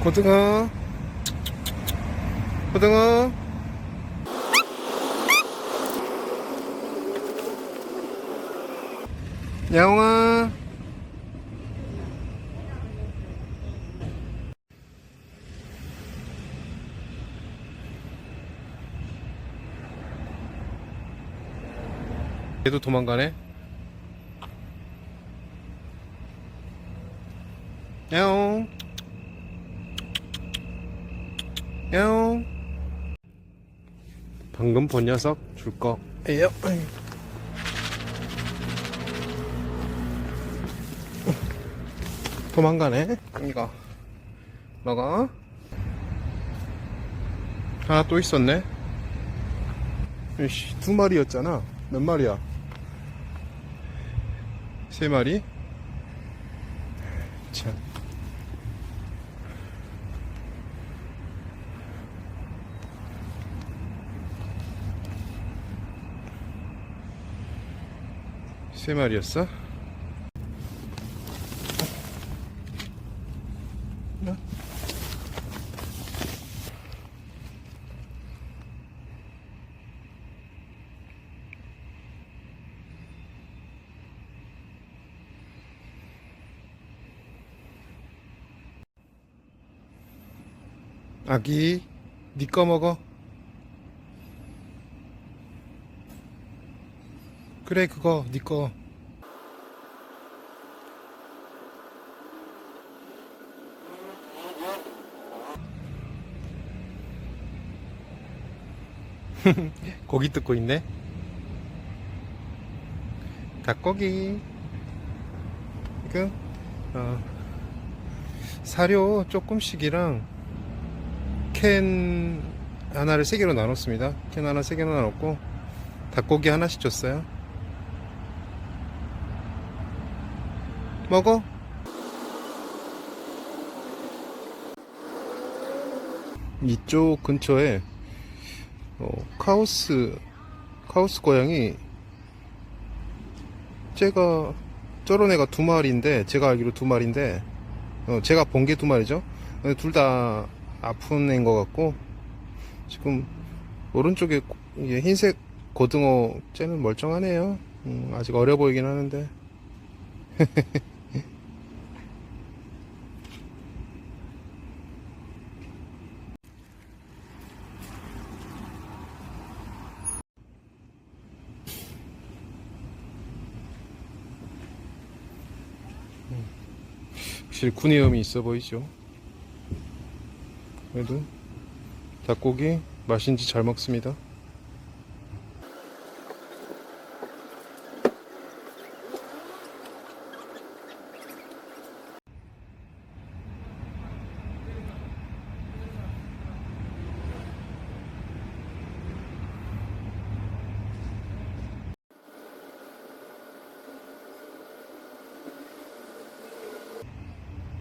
고등어. 고등어. 야옹아. 얘도 도망가네. 야옹 야옹 방금 본 녀석 줄 거예요. 도망가네. 이거. 먹어. 하나 또 있었네. 이씨 두 마리였잖아. 몇 마리야? 세 마리 세 마리였어? 아기, 니거 먹어. 그래, 그거, 니 거. 고기 뜯고 있네. 닭고기. 이거, 어, 사료 조금씩이랑 캔 하나를 세 개로 나눴습니다. 캔 하나 세 개로 나눴고 닭고기 하나씩 줬어요. 먹어. 이쪽 근처에 어, 카오스 카오스 고양이 제가 저런 애가 두 마리인데 제가 알기로 두 마리인데 어, 제가 본 게 두 마리죠. 둘 다 아픈 애인 것 같고 지금 오른쪽에 흰색 고등어 쟤는 멀쩡하네요. 음, 아직 어려 보이긴 하는데 군의염이 있어 보이죠. 그래도 닭고기 맛인지 잘 먹습니다.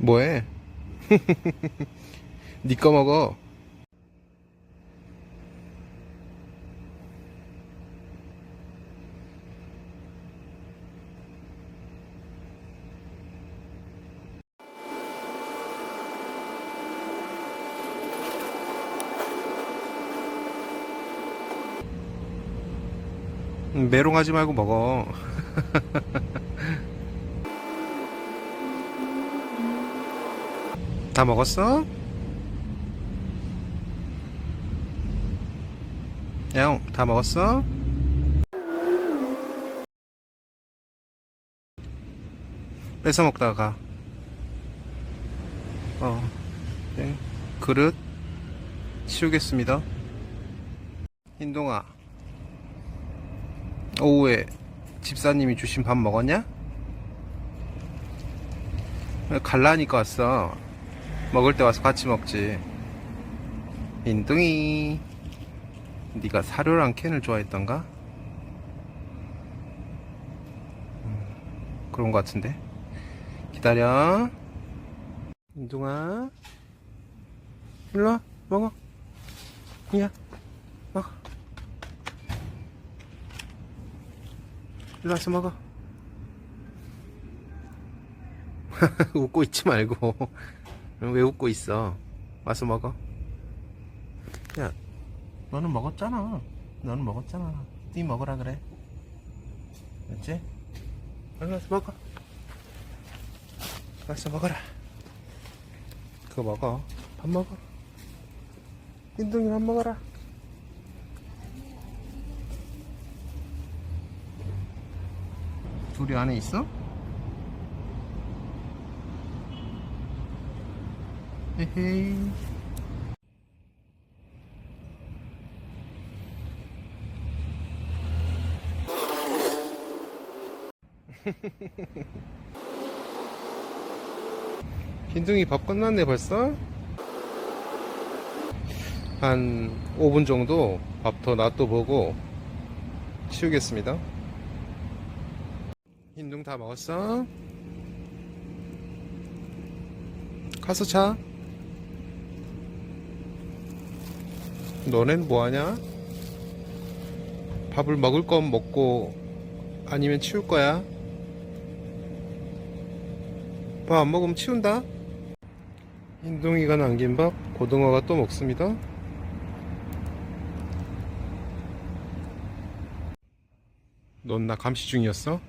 뭐해? 니거 먹어. 음, 메롱하지 말고 먹어. 다 먹었어? 야옹, 다 먹었어? 뺏어 먹다가 어, 네. 그릇 치우겠습니다. 흰동아, 오후에 집사님이 주신 밥 먹었냐? 갈라니까 왔어. 먹을 때 와서 같이 먹지. 빈둥이. 네가 사료랑 캔을 좋아했던가? 음, 그런 것 같은데. 기다려. 빈둥아. 일로 와. 먹어. 야. 먹어. 일로 와서 먹어. 웃고 있지 말고. 왜 웃고 있어? 와서 먹어. 야, 너는 먹었잖아. 너는 먹었잖아. 네 먹으라 그래. 그렇지? 빨리 와서 먹어. 와서 먹어라. 그거 먹어. 밥 먹어. 흰둥이 밥 먹어라. 둘이 안에 있어? 헤헤이. 흰둥이 밥 끝났네 벌써? 한 5분 정도 밥 더 놔둬보고 치우겠습니다 흰둥 다 먹었어? 가서 자 너넨 뭐하냐? 밥을 먹을 건 먹고 아니면 치울 거야? 밥 안 먹으면 치운다? 흰둥이가 남긴 밥 고등어가 또 먹습니다 넌 나 감시 중이었어?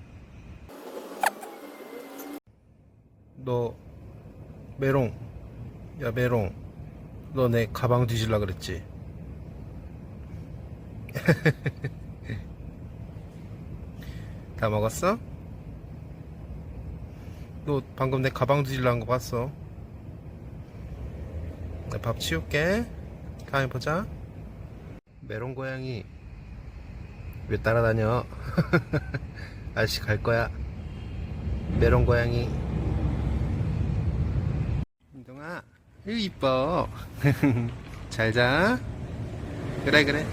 너 메롱 야 메롱 너 내 가방 뒤질라 그랬지? 다 먹었어? 너 방금 내 가방 뒤질라 한거 봤어? 나 밥 치울게. 다음에 보자. 메롱 고양이. 왜 따라다녀? 아저씨 갈 거야. 메롱 고양이. 인동아 으 이뻐. 잘자. 그래 그래